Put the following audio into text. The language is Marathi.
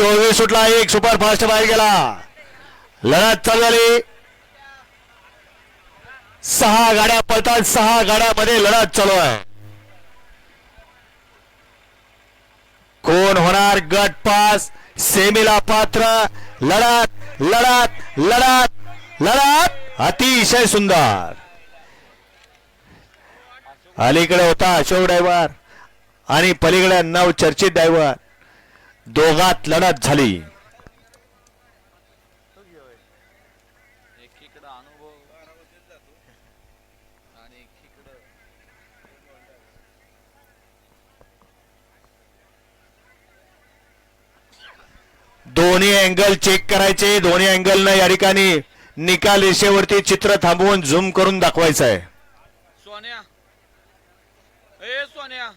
चोवीस सुटला एक सुपर फास्ट बाहेर गेला. लढत चालू झाली. सहा गाड्या पळतात सहा गाड्यामध्ये लढत चालू आहे. कोण होणार गट पास? सेमीला पात्र. लढत लढत लढत लढत. अतिशय सुंदर. अलीकडे होता अशोक ड्रायव्हर आणि पलीकडे नव चर्चित ड्रायव्हर. दोघात लढत झाली. दोन्ही अँगल चेक करायचे दोन्ही अँगलनं या ठिकाणी निकाल रेषेवरती चित्र थांबवून झूम करून दाखवायचं आहे सोन्या. ए सोन्या.